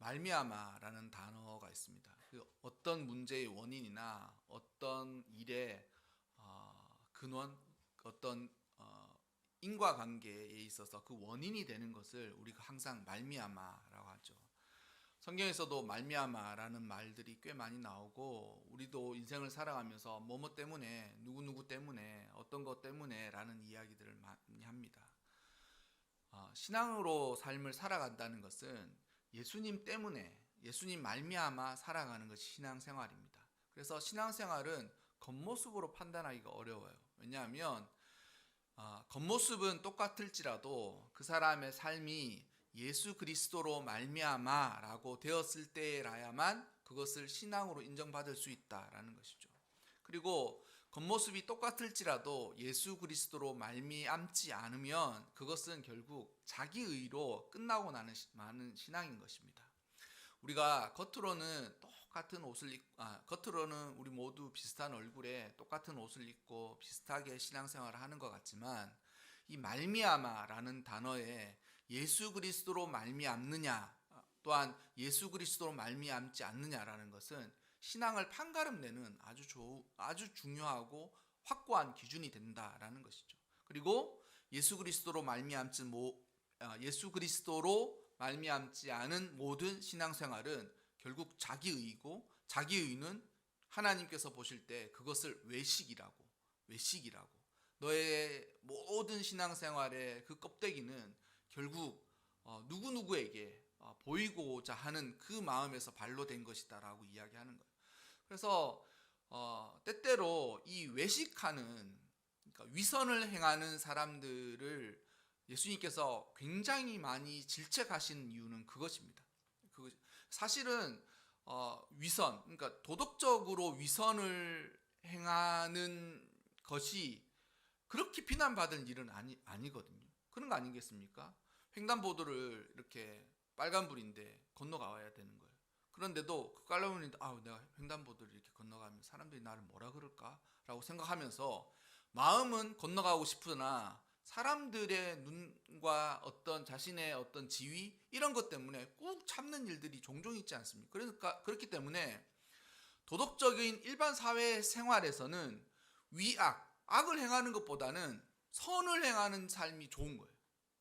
말미암아라는 단어가 있습니다. 그 어떤 문제의 원인이나 어떤 일의 어, 근원, 어떤 어, 인과관계에 있어서 그 원인이 되는 것을 우리가 항상 말미암아라고 하죠. 성경에서도 말미암아라는 말들이 꽤 많이 나오고 우리도 인생을 살아가면서 뭐뭐 때문에 누구 누구 때문에 어떤 것 때문에라는 이야기들을 많이 합니다. 어, 신앙으로 삶을 살아간다는 것은 예수님 때문에 예수님 말미암아 살아가는 것이 신앙생활입니다. 그래서 신앙생활은 겉모습으로 판단하기가 어려워요. 왜냐하면 어, 겉모습은 똑같을지라도 그 사람의 삶이 예수 그리스도로 말미암아라고 되었을 때라야만 그것을 신앙으로 인정받을 수 있다라는 것이죠. 그리고 겉모습이 똑같을지라도 예수 그리스도로 말미암지 않으면 그것은 결국 자기 의로 끝나고 나는 시- 마는 신앙인 것입니다. 우리가 겉으로는 똑같은 옷을 입, 아, 겉으로는 우리 모두 비슷한 얼굴에 똑같은 옷을 입고 비슷하게 신앙생활을 하는 것 같지만 이 말미암아라는 단어에 예수 그리스도로 말미암느냐 또한 예수 그리스도로 말미암지 않느냐라는 것은 신앙을 판가름내는 아주 조, 아주 중요하고 확고한 기준이 된다라는 것이죠. 그리고 예수 그리스도로 말미암지 모, 아, 예수 그리스도로 말미암지 않은 모든 신앙생활은 결국 자기의고 자기의는 하나님께서 보실 때 그것을 외식이라고 외식이라고 너의 모든 신앙생활의 그 껍데기는 결국 어, 누구 누구에게 어, 보이고자 하는 그 마음에서 발로 된 것이다라고 이야기하는 거예요. 그래서 어, 때때로 이 외식하는 그러니까 위선을 행하는 사람들을 예수님께서 굉장히 많이 질책하신 이유는 그것입니다. 그 사실은 어, 위선, 그러니까 도덕적으로 위선을 행하는 것이 그렇게 비난받을 일은 아니 아니거든요. 그런 거 아니겠습니까? 횡단보도를 이렇게 빨간불인데 건너가야 되는 거예요. 그런데도 그 빨간불인데 아 내가 횡단보도를 이렇게 건너가면 사람들이 나를 뭐라 그럴까라고 생각하면서 마음은 건너가고 싶으나 사람들의 눈과 어떤 자신의 어떤 지위 이런 것 때문에 꾹 참는 일들이 종종 있지 않습니까? 그러니까 그렇기 때문에 도덕적인 일반 사회 생활에서는 위악, 악을 행하는 것보다는 선을 행하는 삶이 좋은 거예요.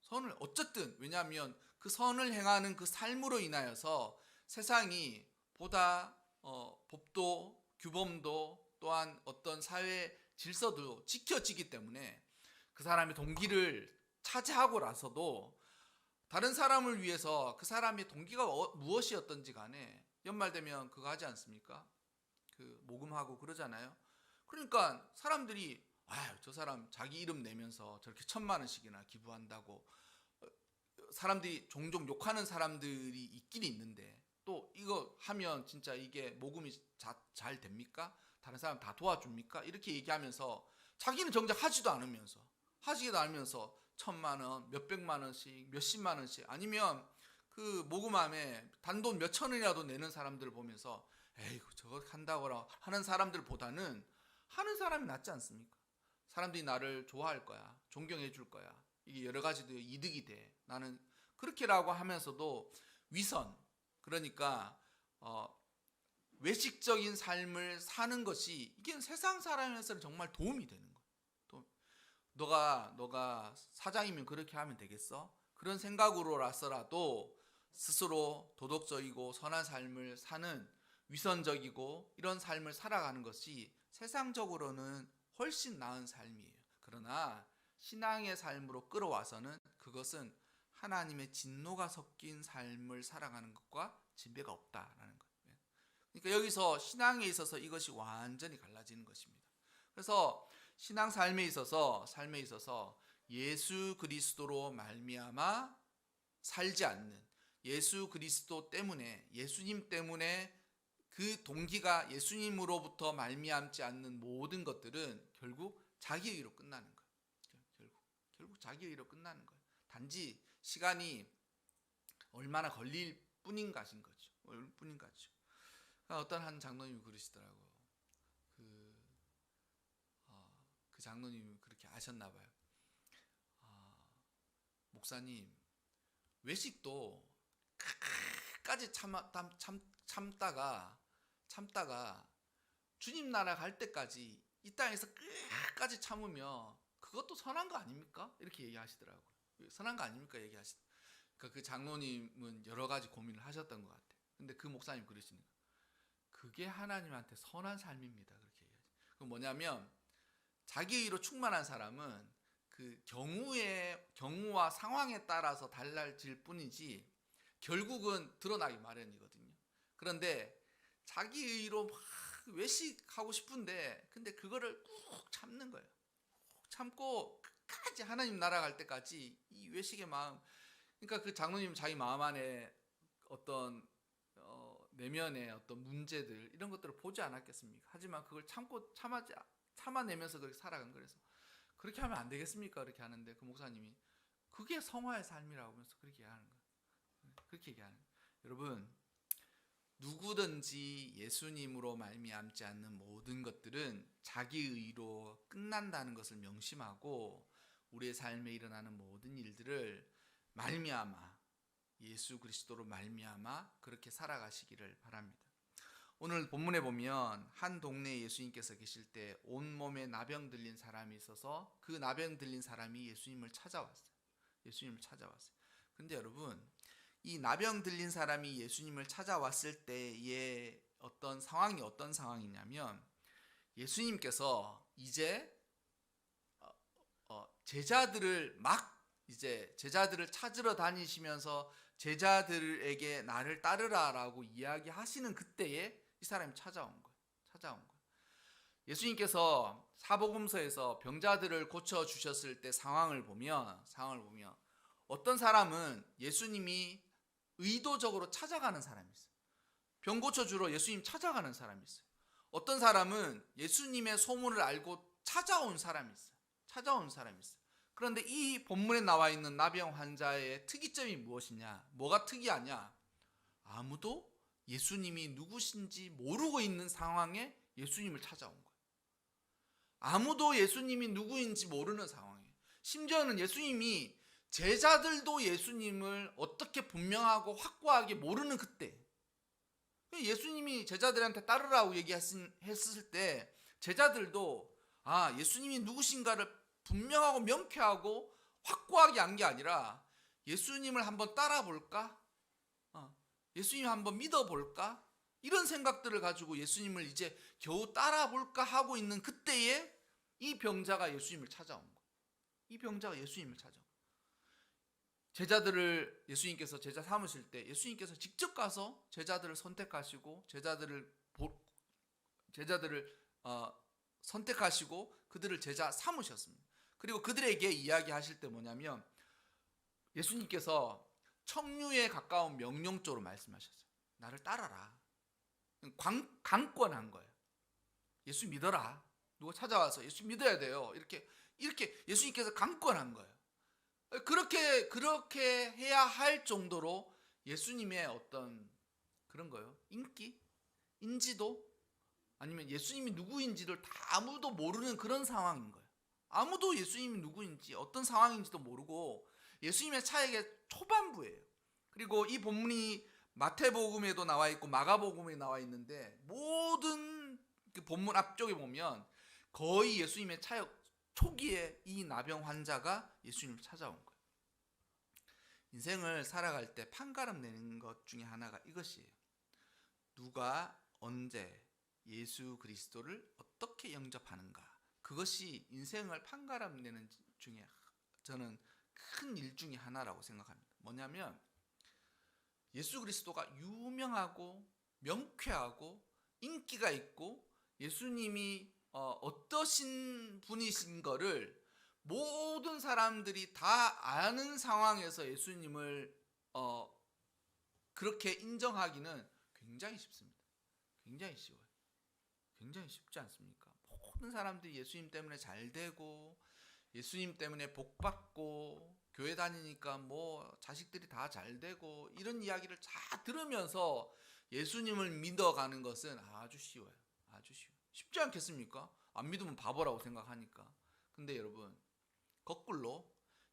선을 어쨌든 왜냐하면 그 선을 행하는 그 삶으로 인하여서 세상이 보다 어, 법도 규범도 또한 어떤 사회 질서도 지켜지기 때문에 그 사람의 동기를 차지하고 나서도 다른 사람을 위해서 그 사람의 동기가 어- 무엇이었던지 간에 연말 되면 그거 하지 않습니까? 그 모금하고 그러잖아요. 그러니까 사람들이 아유 저 사람 자기 이름 내면서 저렇게 천만 원씩이나 기부한다고 어, 사람들이 종종 욕하는 사람들이 있긴 있는데 또 이거 하면 진짜 이게 모금이 자, 잘 됩니까? 다른 사람 다 도와줍니까? 이렇게 얘기하면서 자기는 정작 하지도 않으면서 하지도 않으면서 천만 원, 몇백만 원씩, 몇십만 원씩 아니면 그 모금함에 단돈 몇천 원이라도 내는 사람들을 보면서 에이구 저거 한다고 하는 사람들보다는 하는 사람이 낫지 않습니까? 사람들이 나를 좋아할 거야. 존경해 줄 거야. 이게 여러 가지도 이득이 돼. 나는 그렇게라고 하면서도 위선 그러니까 어 외식적인 삶을 사는 것이 이게 세상 사람에서는 정말 도움이 되는 거야. 또 너가 너가 사장이면 그렇게 하면 되겠어? 그런 생각으로라서라도 스스로 도덕적이고 선한 삶을 사는 위선적이고 이런 삶을 살아가는 것이 세상적으로는 훨씬 나은 삶이에요. 그러나 신앙의 삶으로 끌어와서는 그것은 하나님의 진노가 섞인 삶을 살아가는 것과 진배가 없다라는 거예요. 그러니까 여기서 신앙에 있어서 이것이 완전히 갈라지는 것입니다. 그래서 신앙 삶에 있어서 삶에 있어서 예수 그리스도로 말미암아 살지 않는 예수 그리스도 때문에 예수님 때문에 그 동기가 예수님으로부터 말미암지 않는 모든 것들은 결국 자기 의로 끝나는 거예요. 결국 자기 의로 끝나는 거예요. 단지 시간이 얼마나 걸릴 뿐인 것인 거죠. 얼 뿐인 거죠. 그러니까 어떤 한 장로님이 그러시더라고. 그, 어, 그 장로님이 그렇게 아셨나 봐요. 아, 목사님 외식도 끝까지 참아 참, 참 참다가 참다가 주님 나라 갈 때까지 이 땅에서 끝까지 참으면 그것도 선한 거 아닙니까? 이렇게 얘기하시더라고요. 선한 거 아닙니까? 얘기하시. 그러니까 그 장로님은 여러 가지 고민을 하셨던 것 같아요. 근데 그 목사님 그러시는 거. 그게 하나님한테 선한 삶입니다. 그렇게 얘기하죠. 그 뭐냐면 자기 의로 충만한 사람은 그 경우의 경우와 상황에 따라서 달라질 뿐이지 결국은 드러나기 마련이거든요. 그런데 자기 의로 막 외식하고 싶은데 근데 그거를 꾹 참는 거예요. 꾹 참고 끝까지 하나님 나라 갈 때까지 이 외식의 마음 그러니까 그 장로님 자기 마음 안에 어떤 어, 내면의 어떤 문제들 이런 것들을 보지 않았겠습니까? 하지만 그걸 참고 참아지 참아내면서 그렇게 살아간 거라서 그렇게 하면 안 되겠습니까? 그렇게 하는데 그 목사님이 그게 성화의 삶이라고 하면서 그렇게 얘기하는 거예요. 그렇게 얘기하는 거예요. 여러분 누구든지 예수님으로 말미암지 않는 모든 것들은 자기 의로 끝난다는 것을 명심하고 우리의 삶에 일어나는 모든 일들을 말미암아 예수 그리스도로 말미암아 그렇게 살아가시기를 바랍니다. 오늘 본문에 보면 한 동네에 예수님께서 계실 때 온몸에 나병 들린 사람이 있어서 그 나병 들린 사람이 예수님을 찾아왔어요. 예수님을 찾아왔어요. 근데 여러분 이 나병 들린 사람이 예수님을 찾아왔을 때의 어떤 상황이 어떤 상황이냐면 예수님께서 이제 어, 어, 제자들을 막 이제 제자들을 찾으러 다니시면서 제자들에게 나를 따르라라고 이야기하시는 그때에 이 사람이 찾아온 거예요. 찾아온 거예요. 예수님께서 사복음서에서 병자들을 고쳐 주셨을 때 상황을 보면 상황을 보면 어떤 사람은 예수님이 의도적으로 찾아가는 사람이 있어요. 병 고쳐 주러 예수님 찾아가는 사람이 있어요. 어떤 사람은 예수님의 소문을 알고 찾아온 사람이 있어요. 찾아온 사람이 있어요. 그런데 이 본문에 나와 있는 나병 환자의 특이점이 무엇이냐? 뭐가 특이하냐? 아무도 예수님이 누구신지 모르고 있는 상황에 예수님을 찾아온 거예요. 아무도 예수님이 누구인지 모르는 상황이에요. 심지어는 예수님이 제자들도 예수님을 어떻게 분명하고 확고하게 모르는 그때 예수님이 제자들한테 따르라고 얘기했을 때 제자들도 아 예수님이 누구신가를 분명하고 명쾌하고 확고하게 한게 아니라 예수님을 한번 따라 볼까? 어, 예수님 한번 믿어 볼까? 이런 생각들을 가지고 예수님을 이제 겨우 따라 볼까 하고 있는 그때에 이 병자가 예수님을 찾아온 거예요. 이 병자가 예수님을 거예요. 제자들을 예수님께서 제자 삼으실 때 예수님께서 직접 가서 제자들을 선택하시고 제자들을 보, 제자들을 어, 선택하시고 그들을 제자 삼으셨습니다. 그리고 그들에게 이야기하실 때 뭐냐면 예수님께서 청류에 가까운 명령조로 말씀하셨어요. 나를 따라라. 강, 강권한 거예요. 예수 믿어라. 누가 찾아와서 예수 믿어야 돼요. 이렇게 이렇게 예수님께서 강권한 거예요. 그렇게 그렇게 해야 할 정도로 예수님의 어떤 그런 거요. 인기, 인지도 아니면 예수님이 누구인지를 다 아무도 모르는 그런 상황인 거예요. 아무도 예수님이 누구인지 어떤 상황인지도 모르고 예수님의 차에게 초반부예요. 그리고 이 본문이 마태복음에도 나와 있고 마가복음에 나와 있는데 모든 그 본문 앞쪽에 보면 거의 예수님의 차역 초기에 이 나병 환자가 예수님을 찾아온 거예요. 인생을 살아갈 때 판가름 내는 것 중에 하나가 이것이에요. 누가 언제 예수 그리스도를 어떻게 영접하는가. 그것이 인생을 판가름 내는 중에 저는 큰 일 중에 하나라고 생각합니다. 뭐냐면 예수 그리스도가 유명하고 명쾌하고 인기가 있고 예수님이 어, 떠신 분이신 거를 모든 사람들이 다 아는 상황에서 예수님을 어, 그렇게 인정하기는 굉장히 쉽습니다. 굉장히 쉬워요. 굉장히 쉽지 않습니까? 모든 사람들이 예수님 때문에 잘 되고 예수님 때문에 복 받고 교회 다니니까 뭐 자식들이 다 잘 되고 이런 이야기를 다 들으면서 예수님을 믿어가는 것은 아주 쉬워요. 아주 쉬워요. 쉽지 않겠습니까? 안 믿으면 바보라고 생각하니까. 근데 여러분, 거꾸로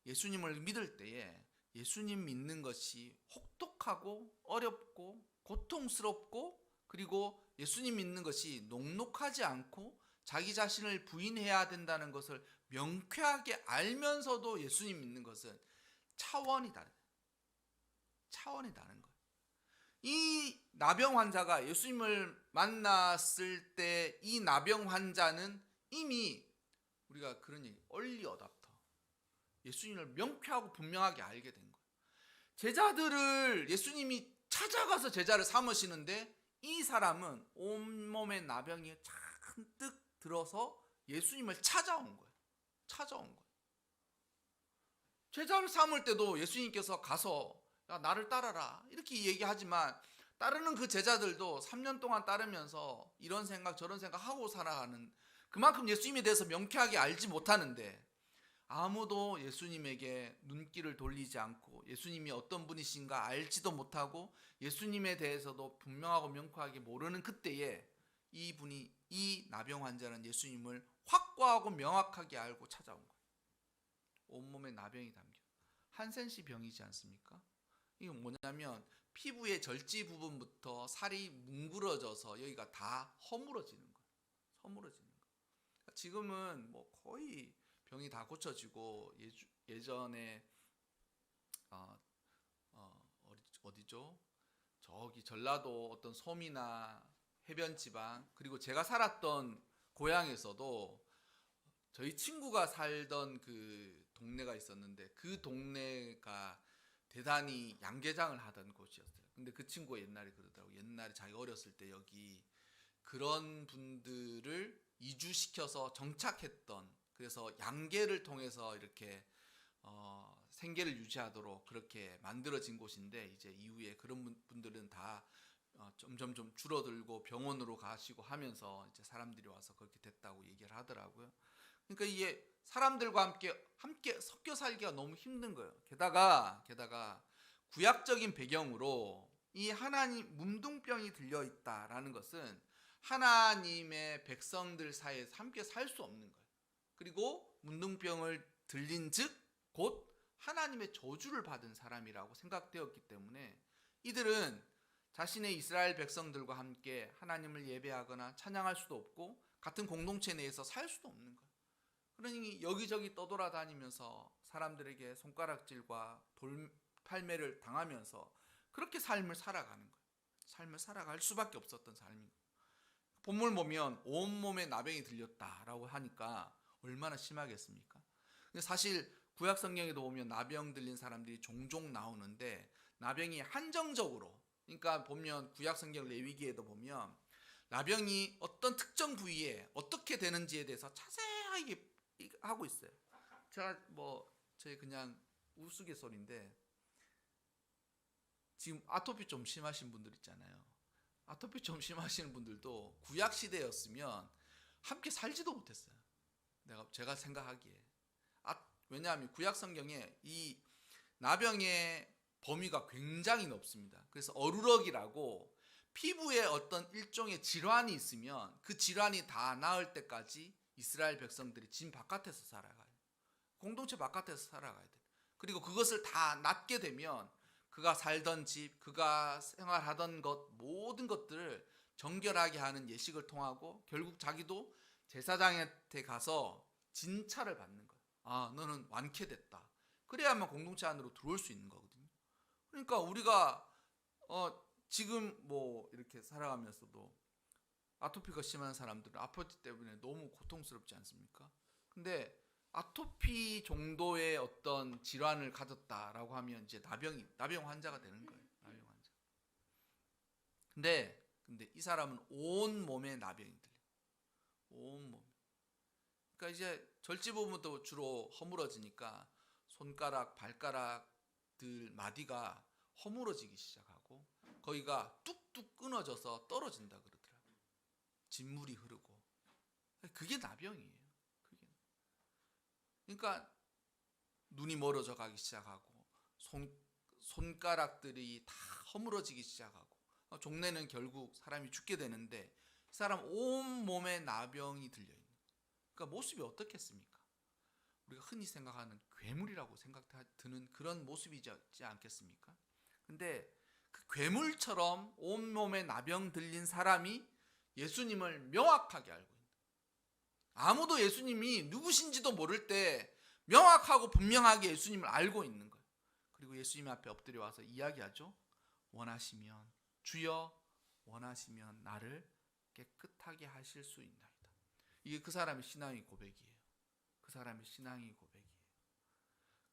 예수님을 믿을 때에 예수님 믿는 것이 혹독한 척박하고 어렵고 고통스럽고 그리고 예수님 믿는 것이 녹록하지 않고 자기 자신을 부인해야 된다는 것을 명쾌하게 알면서도 예수님 믿는 것은 차원이 다른 차원이 다른. 이 나병 환자가 예수님을 만났을 때 이 나병 환자는 이미 우리가 그런 얘기 얼리 어답터 예수님을 명쾌하고 분명하게 알게 된 거예요. 제자들을 예수님이 찾아가서 제자를 삼으시는데 이 사람은 온몸에 나병이 잔뜩 들어서 예수님을 찾아온 거예요. 찾아온 거예요. 제자를 삼을 때도 예수님께서 가서 야 나를 따라라 이렇게 얘기하지만 따르는 그 제자들도 3년 동안 따르면서 이런 생각 저런 생각 하고 살아가는 그만큼 예수님에 대해서 명쾌하게 알지 못하는데 아무도 예수님에게 눈길을 돌리지 않고 예수님이 어떤 분이신가 알지도 못하고 예수님에 대해서도 분명하고 명쾌하게 모르는 그때에 이 분이 이 나병 환자는 예수님을 확고하고 명확하게 알고 찾아온 거예요. 온몸에 나병이 담겨 한센시 병이지 않습니까? 이건 뭐냐면 피부의 절지 부분부터 살이 뭉그러져서 여기가 다 허물어지는 거예요. 허물어지는 거. 지금은 뭐 거의 병이 다 고쳐지고 예주, 예전에 어, 어, 어디- 어디죠? 저기 전라도 어떤 섬이나 해변 지방 그리고 제가 살았던 고향에서도 저희 친구가 살던 그 동네가 있었는데 그 동네가 대단히 양계장을 하던 곳이었어요. 근데 그 친구가 옛날에 그러더라고. 옛날에 자기 어렸을 때 여기 그런 분들을 이주시켜서 정착했던 그래서 양계를 통해서 이렇게 어, 생계를 유지하도록 그렇게 만들어진 곳인데 이제 이후에 그런 분- 분들은 다 어, 점점 좀 줄어들고 병원으로 가시고 하면서 이제 사람들이 와서 그렇게 됐다고 얘기를 하더라고요. 그러니까 이게 사람들과 함께 함께 섞여 살기가 너무 힘든 거예요. 게다가 게다가 구약적인 배경으로 이 하나님 문둥병이 들려 있다라는 것은 하나님의 백성들 사이에서 함께 살 수 없는 거예요. 그리고 문둥병을 들린즉 곧 하나님의 저주를 받은 사람이라고 생각되었기 때문에 이들은 자신의 이스라엘 백성들과 함께 하나님을 예배하거나 찬양할 수도 없고 같은 공동체 내에서 살 수도 없는 거예요. 그러니 여기저기 떠돌아다니면서 사람들에게 손가락질과 돌팔매를 당하면서 그렇게 삶을 살아가는 거예요. 삶을 살아갈 수밖에 없었던 삶인 거예요. 본문 보면 온몸에 나병이 들렸다라고 하니까 얼마나 심하겠습니까? 근데 사실 구약 성경에도 보면 나병 들린 사람들이 종종 나오는데 나병이 한정적으로 그러니까 보면 구약 성경 레위기에도 보면 나병이 어떤 특정 부위에 어떻게 되는지에 대해서 자세하게 하고 있어요. 제가 뭐 저희 그냥 우스갯소리인데 지금 아토피 좀 심하신 분들 있잖아요. 아토피 좀 심하시는 분들도 구약 시대였으면 함께 살지도 못했어요. 내가 제가 생각하기에 아, 왜냐하면 구약 성경에 이 나병의 범위가 굉장히 높습니다. 그래서 어루럭이라고 피부에 어떤 일종의 질환이 있으면 그 질환이 다 나을 때까지 이스라엘 백성들이 진 바깥에서 살아가요. 공동체 바깥에서 살아가야 돼. 그리고 그것을 다 낫게 되면 그가 살던 집, 그가 생활하던 것 모든 것들을 정결하게 하는 예식을 통하고 결국 자기도 제사장한테 가서 진찰을 받는 거예요. 아, 너는 완쾌됐다. 그래야만 공동체 안으로 들어올 수 있는 거거든요. 그러니까 우리가 어 지금 뭐 이렇게 살아가면서도 아토피가 심한 사람들은 아토피 때문에 너무 고통스럽지 않습니까? 근데 아토피 정도의 어떤 질환을 가졌다라고 하면 이제 나병이 나병 환자가 되는 거예요. 나병 환자. 근데 근데 이 사람은 온 몸에 나병이 들려. 온 몸. 그러니까 이제 절지 부분도 주로 허물어지니까 손가락, 발가락들 마디가 허물어지기 시작하고 거기가 뚝뚝 끊어져서 떨어진다 그러더라고요. 진물이 흐르고. 그게 나병이에요. 그게. 그러니까 눈이 멀어져 가기 시작하고 손 손가락들이 다 허물어지기 시작하고 어, 종래는 결국 사람이 죽게 되는데 이 사람 온 몸에 나병이 들려 있는. 그러니까 모습이 어떻겠습니까? 우리가 흔히 생각하는 괴물이라고 생각 드는 그런 모습이지 않겠습니까? 근데 괴물처럼 온몸에 나병 들린 사람이 예수님을 명확하게 알고 있는. 아무도 예수님이 누구신지도 모를 때 명확하고 분명하게 예수님을 알고 있는 거예요. 그리고 예수님 앞에 엎드려 와서 이야기하죠. 원하시면 주여 원하시면 나를 깨끗하게 하실 수 있나이다. 이게 그 사람의 신앙의 고백이에요. 그 사람의 신앙의 고백이에요.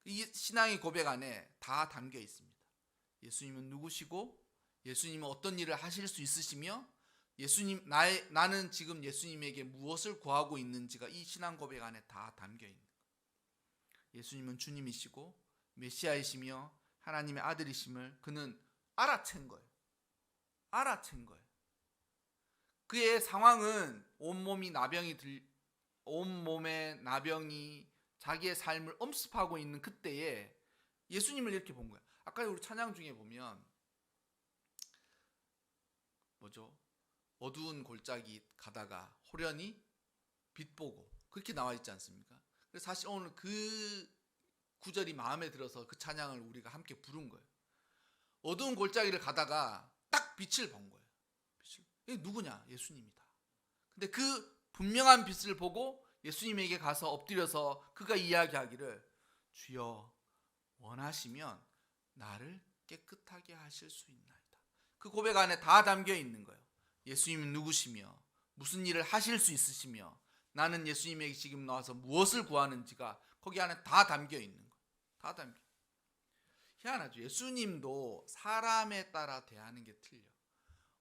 이 신앙의 고백 안에 다 담겨 있습니다. 예수님은 누구시고 예수님은 어떤 일을 하실 수 있으시며 예수님 나의 나는 지금 예수님에게 무엇을 구하고 있는지가 이 신앙 고백 안에 다 담겨 있는 거예요. 예수님은 주님이시고 메시아이시며 하나님의 아들이심을 그는 알아챈 거예요. 알아챈 거예요. 그의 상황은 온몸이 나병이 들 온몸에 나병이 자기의 삶을 엄습하고 있는 그때에 예수님을 이렇게 본 거예요. 아까 우리 찬양 중에 보면 뭐죠? 어두운 골짜기 가다가 호련히 빛 보고 그렇게 나와 있지 않습니까? 그래서 사실 오늘 그 구절이 마음에 들어서 그 찬양을 우리가 함께 부른 거예요. 어두운 골짜기를 가다가 딱 빛을 본 거예요. 빛을. 누구냐? 예수님이다. 근데 그 분명한 빛을 보고 예수님에게 가서 엎드려서 그가 이야기하기를 주여 원하시면 나를 깨끗하게 하실 수 있나이다. 그 고백 안에 다 담겨 있는 거예요. 예수님은 누구시며 무슨 일을 하실 수 있으시며 나는 예수님에게 지금 나와서 무엇을 구하는지가 거기 안에 다 담겨 있는 거예요. 다 담겨. 희한하죠. 예수님도 사람에 따라 대하는 게 틀려.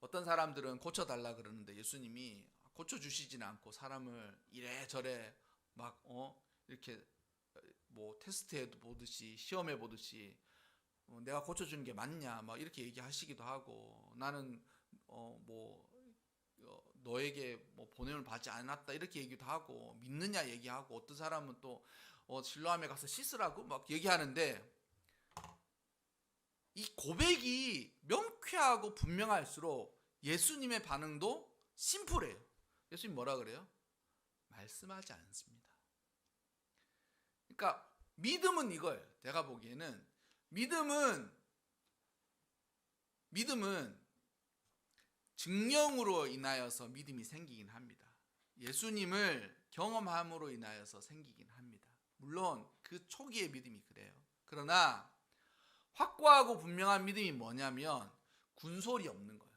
어떤 사람들은 고쳐달라 그러는데 예수님이 고쳐주시지는 않고 사람을 이래저래 막 어 이렇게 뭐 테스트해 보듯이 시험해 보듯이 어, 내가 고쳐주는 게 맞냐 막 이렇게 얘기하시기도 하고 나는 어, 너에게 뭐 보냄을 받지 않았다 이렇게 얘기도 하고 믿느냐 얘기하고 어떤 사람은 또 어, 실로암에 가서 씻으라고 막 얘기하는데 이 고백이 명쾌하고 분명할수록 예수님의 반응도 심플해요. 예수님 뭐라 그래요? 말씀하지 않습니다. 그러니까 믿음은 이거예요. 내가 보기에는 믿음은 믿음은 증명으로 인하여서 믿음이 생기긴 합니다. 예수님을 경험함으로 인하여서 생기긴 합니다. 물론 그 초기의 믿음이 그래요. 그러나 확고하고 분명한 믿음이 뭐냐면 군소리 없는 거예요.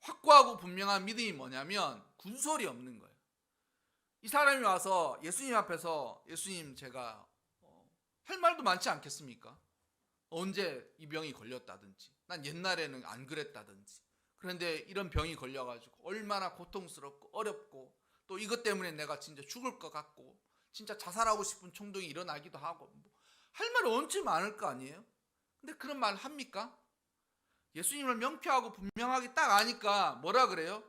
확고하고 분명한 믿음이 뭐냐면 군소리 없는 거예요. 이 사람이 와서 예수님 앞에서 예수님 제가 어, 할 말도 많지 않겠습니까? 언제 이 병이 걸렸다든지 난 옛날에는 안 그랬다든지 그런데 이런 병이 걸려가지고 얼마나 고통스럽고 어렵고 또 이것 때문에 내가 진짜 죽을 것 같고 진짜 자살하고 싶은衝동이 일어나기도 하고 뭐 할 말이 언제 많을 거 아니에요? 근데 그런 말 합니까? 예수님을 명쾌하고 분명하게 딱 아니까 뭐라 그래요?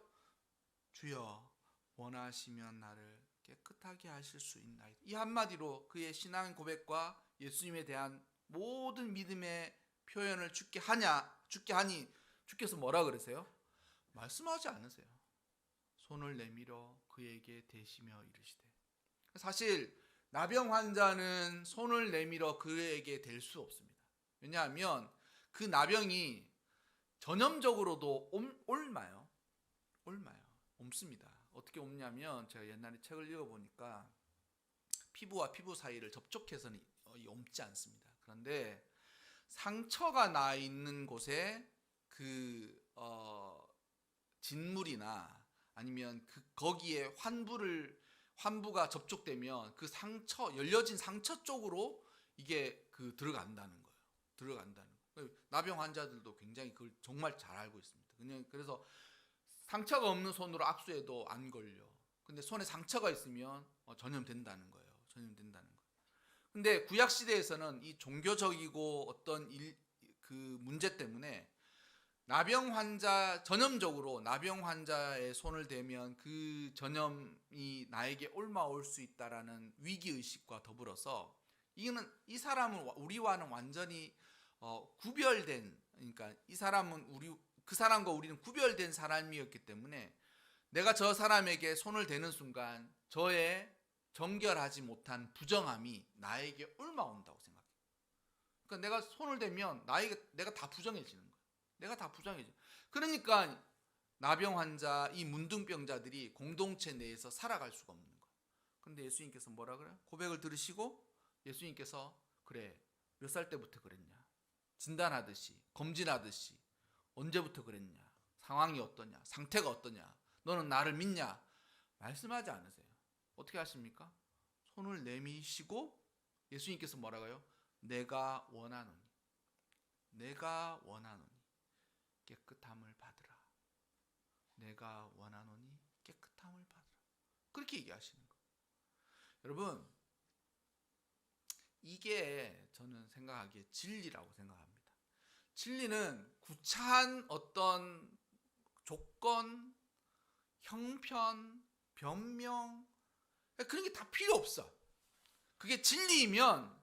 주여 원하시면 나를 깨끗하게 하실 수 있나이다. 이 한마디로 그의 신앙 고백과 예수님에 대한 모든 믿음의 표현을 주께 하냐 주께 하니 주께서 뭐라 그러세요? 말씀하지 않으세요. 손을 내밀어 그에게 대시며 이르시되 사실 나병 환자는 손을 내밀어 그에게 댈수 없습니다. 왜냐하면 그 나병이 전염적으로도 옴, 옮아요. 옮아요. 옮습니다. 어떻게 옮냐면 제가 옛날에 책을 읽어보니까 피부와 피부 사이를 접촉해서는 어, 옮지 않습니다. 그런데 상처가 나 있는 곳에 그 어, 진물이나 아니면 그 거기에 환부를 환부가 접촉되면 그 상처 열려진 상처 쪽으로 이게 그 들어간다는 거예요. 들어간다는 거예요. 나병 환자들도 굉장히 그걸 정말 잘 알고 있습니다. 그냥 그래서 상처가 없는 손으로 압수해도 안 걸려. 근데 손에 상처가 있으면 어, 전염된다는 거예요. 전염된다는. 근데 구약 시대에서는 이 종교적이고 어떤 일, 그 문제 때문에 나병 환자 전염적으로 나병 환자의 손을 대면 그 전염이 나에게 옮아올 수 있다라는 위기 의식과 더불어서 이는 이 사람은 우리와는 완전히 어, 구별된 그러니까 이 사람은 우리 그 사람과 우리는 구별된 사람이었기 때문에 내가 저 사람에게 손을 대는 순간 저의 정결하지 못한 부정함이 나에게 옮아온다고 생각해요. 그러니까 내가 손을 대면 나에게 내가 다 부정해지는 거야. 내가 다 부정해져. 그러니까 나병 환자, 이 문둥병자들이 공동체 내에서 살아갈 수가 없는 거야. 근데 예수님께서 뭐라 그래? 고백을 들으시고 예수님께서 그래 몇 살 때부터 그랬냐? 진단하듯이 검진하듯이 언제부터 그랬냐? 상황이 어떠냐? 상태가 어떠냐? 너는 나를 믿냐? 말씀하지 않으세요. 어떻게 하십니까? 손을 내미시고 예수님께서 뭐라고요? 내가 원하노니 내가 원하노니 깨끗함을 받으라. 내가 원하노니 깨끗함을 받으라. 그렇게 얘기하시는 거예요. 여러분 이게 저는 생각하기에 진리라고 생각합니다. 진리는 구차한 어떤 조건, 형편, 변명 그런 게 다 필요 없어. 그게 진리이면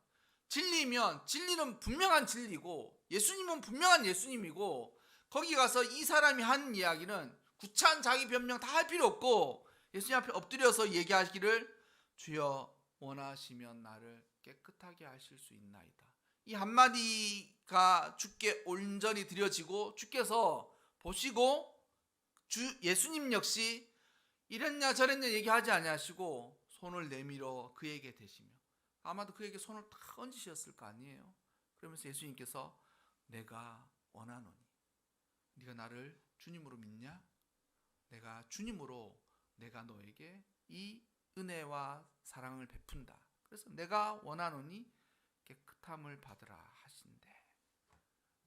진리면 진리는 분명한 진리고 예수님은 분명한 예수님이고 거기 가서 이 사람이 한 이야기는 구차한 자기 변명 다 할 필요 없고 예수님 앞에 엎드려서 얘기하기를 주여 원하시면 나를 깨끗하게 하실 수 있나이다. 이 한마디가 주께 온전히 드려지고 주께서 보시고 주 예수님 역시 이랬냐 저랬냐 얘기하지 아니하시고 손을 내밀어 그에게 대시며 아마도 그에게 손을 탁 얹으셨을 거 아니에요. 그러면서 예수님께서 내가 원하노니 네가 나를 주님으로 믿냐? 내가 주님으로 내가 너에게 이 은혜와 사랑을 베푼다. 그래서 내가 원하노니 깨끗함을 받으라 하신대.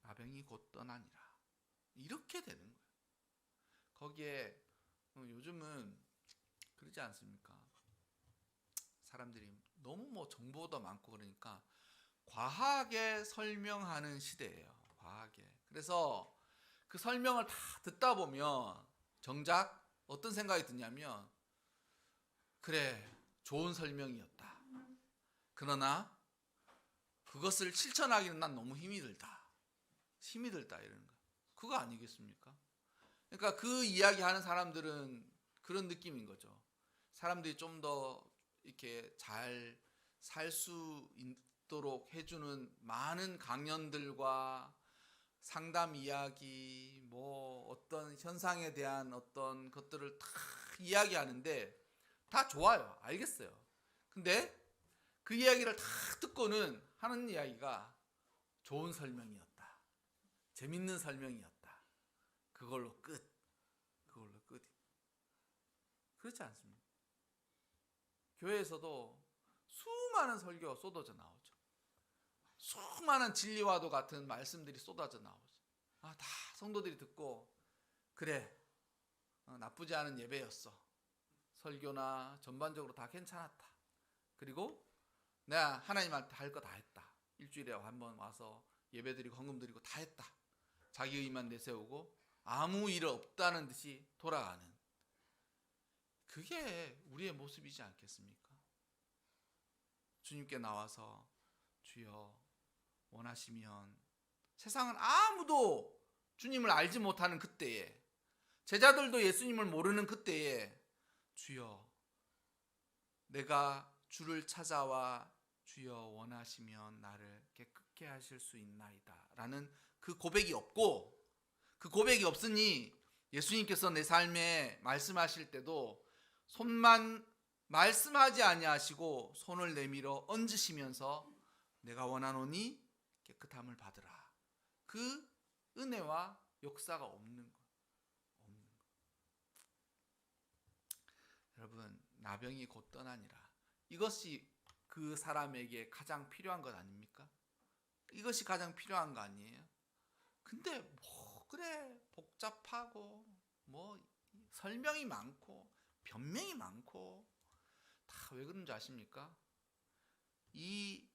나병이 곧 떠나니라. 이렇게 되는 거예요. 거기에 어, 요즘은 그러지 않습니까? 사람들이 너무 뭐 정보도 많고 그러니까 과하게 설명하는 시대예요. 과하게. 그래서 그 설명을 다 듣다 보면 정작 어떤 생각이 드냐면 그래 좋은 설명이었다. 그러나 그것을 실천하기는 난 너무 힘이 들다. 힘이 들다 이러는 거. 그거 아니겠습니까? 그러니까 그 이야기 하는 사람들은 그런 느낌인 거죠. 사람들이 좀 더 이렇게 잘 살 수 있도록 해주는 많은 강연들과 상담 이야기, 뭐 어떤 현상에 대한 어떤 것들을 다 이야기하는데 다 좋아요. 알겠어요. 근데 그 이야기를 다 듣고는 하는 이야기가 좋은 설명이었다. 재밌는 설명이었다. 그걸로 끝. 그걸로 끝. 그렇지 않습니까? 교회에서도 수많은 설교가 쏟아져 나오죠. 수많은 진리와도 같은 말씀들이 쏟아져 나오죠. 아, 다 성도들이 듣고 그래 어, 나쁘지 않은 예배였어. 설교나 전반적으로 다 괜찮았다. 그리고 내가 하나님한테 할 거 다 했다. 일주일에 한 번 와서 예배 드리고 헌금 드리고 다 했다. 자기 의만 내세우고 아무 일 없다는 듯이 돌아가는 그게 우리의 모습이지 않겠습니까? 주님께 나와서 주여 원하시면 세상은 아무도 주님을 알지 못하는 그때에 제자들도 예수님을 모르는 그때에 주여 내가 주를 찾아와 주여 원하시면 나를 깨끗게 하실 수 있나이다 라는 그 고백이 없고 그 고백이 없으니 예수님께서 내 삶에 말씀하실 때도 손만 말씀하지 아니하시고 손을 내밀어 얹으시면서 내가 원하노니 깨끗함을 받으라. 그 은혜와 역사가 없는 거. 없는 거. 여러분, 나병이 곧 떠나니라. 이것이 그 사람에게 가장 필요한 것 아닙니까? 이것이 가장 필요한 거 아니에요? 근데 뭐 그래 복잡하고 뭐 설명이 많고 변명이 많고 다 왜 그런지 아십니까? 이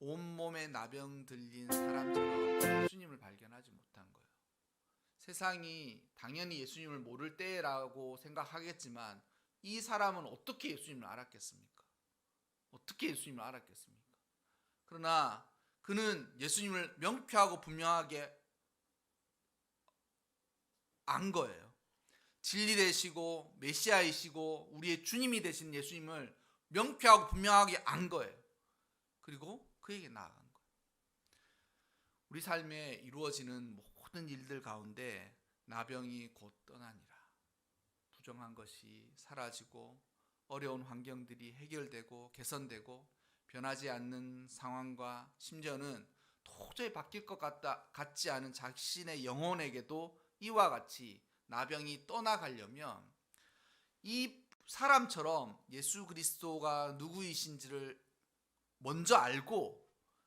온몸에 나병 들린 사람처럼 예수님을 발견하지 못한 거예요. 세상이 당연히 예수님을 모를 때라고 생각하겠지만 이 사람은 어떻게 예수님을 알았겠습니까? 어떻게 예수님을 알았겠습니까? 그러나 그는 예수님을 명쾌하고 분명하게 안 거예요. 진리 되시고 메시아이시고 우리의 주님이 되신 예수님을 명쾌하고 분명하게 안 거예요. 그리고 그에게 나아간 거예요. 우리 삶에 이루어지는 모든 일들 가운데 나병이 곧 떠나니라. 부정한 것이 사라지고 어려운 환경들이 해결되고 개선되고 변하지 않는 상황과 심지어는 도저히 바뀔 것 같다 같지 않은 자신의 영혼에게도 이와 같이 나병이 떠나가려면 이 사람처럼 예수 그리스도가 누구이신지를 먼저 알고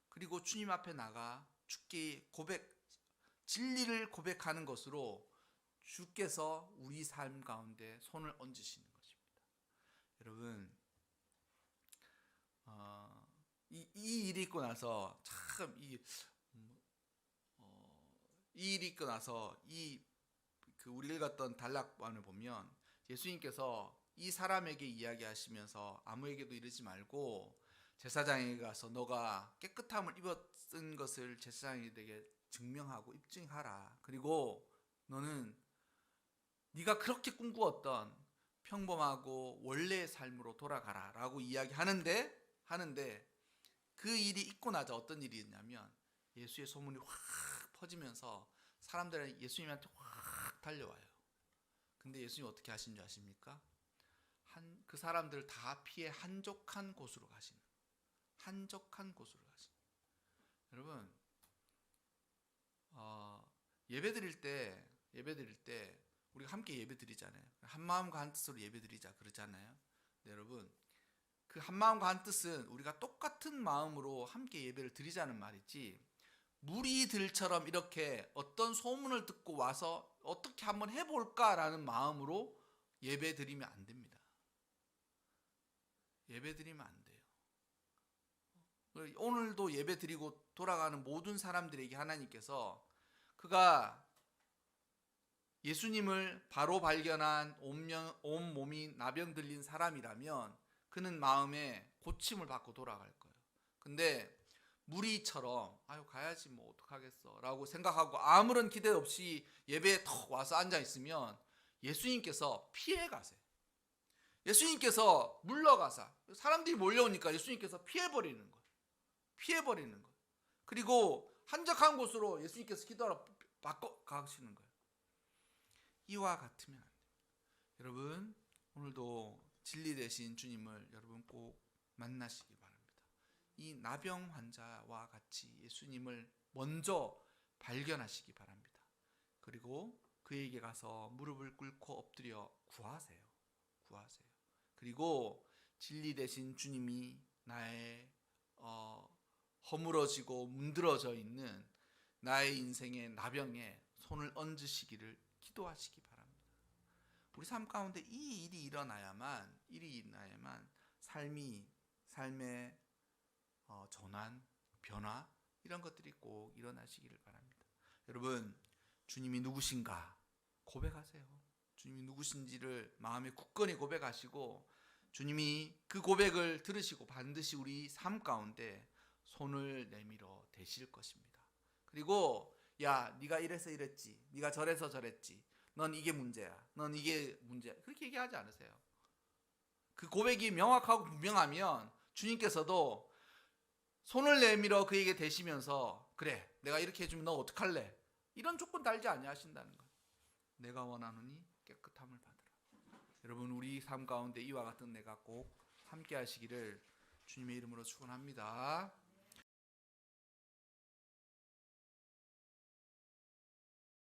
그리고 주님 앞에 나가 주께 고백 진리를 고백하는 것으로 주께서 우리 삶 가운데 손을 얹으시는 것입니다. 여러분, 어, 이, 이 일이 있고 나서 참이 어, 이 일이 있고 나서 이 그 우리 읽었던 단락반을 보면 예수님께서 이 사람에게 이야기하시면서 아무에게도 이르지 말고 제사장에게 가서 너가 깨끗함을 입었은 것을 제사장에게 증명하고 입증하라. 그리고 너는 네가 그렇게 꿈꾸었던 평범하고 원래의 삶으로 돌아가라라고 이야기하는데 하는데 그 일이 있고 나자 어떤 일이 있냐면 예수의 소문이 확 퍼지면서 사람들은 예수님한테 확 달려와요. 근데 예수님 어떻게 하신 줄 아십니까? 한 그 사람들을 다 피해 한적한 곳으로 가시는 한적한 곳으로 가시는 여러분 어, 예배 드릴 때 예배 드릴 때 우리가 함께 예배 드리잖아요. 한 마음과 한 뜻으로 예배 드리자 그러잖아요. 네, 여러분 그 한 마음과 한 뜻은 우리가 똑같은 마음으로 함께 예배를 드리자는 말이지 무리들처럼 이렇게 어떤 소문을 듣고 와서 어떻게 한번 해볼까라는 마음으로 예배 드리면 안 됩니다. 예배 드리면 안 돼요. 오늘도 예배 드리고 돌아가는 모든 사람들에게 하나님께서 그가 예수님을 바로 발견한 온 몸이 나병 들린 사람이라면 그는 마음에 고침을 받고 돌아갈 거예요. 근데 무리처럼 아유 가야지 뭐 어떡하겠어라고 생각하고 아무런 기대 없이 예배에 턱 와서 앉아 있으면 예수님께서 피해 가세요. 예수님께서 물러가사 사람들이 몰려오니까 예수님께서 피해 버리는 거예요. 피해 버리는 거예요. 그리고 한적한 곳으로 예수님께서 기도하러 바꿔 가시는 거예요. 이와 같으면 안 돼요. 여러분 오늘도 진리 되신 주님을 여러분 꼭 만나시기 바랍니다. 이 나병 환자와 같이 예수님을 먼저 발견하시기 바랍니다. 그리고 그에게 가서 무릎을 꿇고 엎드려 구하세요. 구하세요. 그리고 진리 되신 주님이 나의 어, 허물어지고 문드러져 있는 나의 인생의 나병에 손을 얹으시기를 기도하시기 바랍니다. 우리 삶 가운데 이 일이 일어나야만 일이 일어나야만 삶이 삶의 어, 전환, 변화 이런 것들이 꼭 일어나시기를 바랍니다. 여러분 주님이 누구신가 고백하세요. 주님이 누구신지를 마음에 굳건히 고백하시고 주님이 그 고백을 들으시고 반드시 우리 삶 가운데 손을 내밀어 대실 것입니다. 그리고 야 네가 이래서 이랬지, 네가 저래서 저랬지, 넌 이게 문제야, 넌 이게 문제야 그렇게 얘기하지 않으세요. 그 고백이 명확하고 분명하면 주님께서도 손을 내밀어 그에게 대시면서 그래 내가 이렇게 해주면 너 어떡할래? 이런 조건 달지 아니하신다는 거예요 내가 원하노니 깨끗함을 받으라. 여러분 우리 삶 가운데 이와 같은 내가 꼭 함께 하시기를 주님의 이름으로 축원합니다